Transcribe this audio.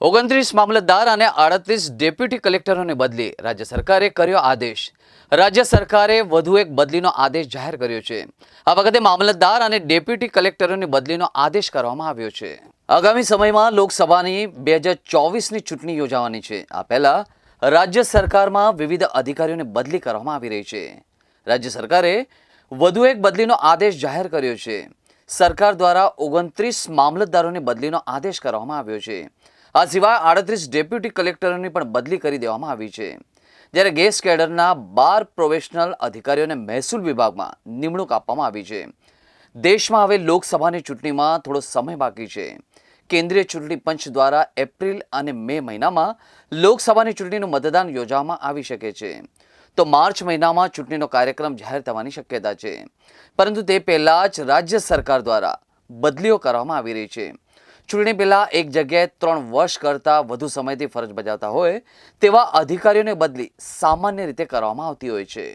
ઓગણત્રીસ મામલતદાર અને આડત્રીસ ડેપ્યુટી કલેક્ટરોને બદલી રાજ્ય સરકારે કર્યો આદેશ. રાજ્ય સરકારે વધુ એક બદલીનો આદેશ જાહેર કર્યો છે. આ વખતે મામલતદાર અને ડેપ્યુટી કલેક્ટરોની બદલીનો આદેશ કરવામાં આવ્યો છે. આગામી સમયમાં લોકસભાની બે હજાર ચૂંટણી યોજાવાની છે. આ પહેલા રાજ્ય સરકારમાં વિવિધ અધિકારીઓને બદલી કરવામાં આવી રહી છે. રાજ્ય સરકારે વધુ એક બદલીનો આદેશ જાહેર કર્યો છે. સરકાર દ્વારા ઓગણત્રીસ મામલતદારોની બદલીનો આદેશ કરવામાં આવ્યો છે. આ સિવાય આડત્રીસ ડેપ્યુટી કલેક્ટરોની પણ બદલી કરી દેવામાં આવી છે. જ્યારે ગેસ કેડરના બાર પ્રોફેશનલ અધિકારીઓને મહેસૂલ વિભાગમાં નિમણૂક આપવામાં આવી છે. દેશમાં હવે લોકસભાની ચૂંટણીમાં થોડો સમય બાકી છે. કેન્દ્રીય ચૂંટણી પંચ દ્વારા એપ્રિલ અને મે મહિનામાં લોકસભાની ચૂંટણીનું મતદાન યોજવામાં આવી શકે છે. તો માર્ચ મહિનામાં ચૂંટણીનો કાર્યક્રમ જાહેર થવાની શક્યતા છે. પરંતુ તે પહેલાં જ રાજ્ય સરકાર દ્વારા બદલીઓ કરવામાં આવી રહી છે. ચૂંટણી પહેલાં એક જગ્યાએ ત્રણ વર્ષ કરતાં વધુ સમયથી ફરજ બજાવતા હોય તેવા અધિકારીઓને બદલી સામાન્ય રીતે કરવામાં આવતી હોય છે.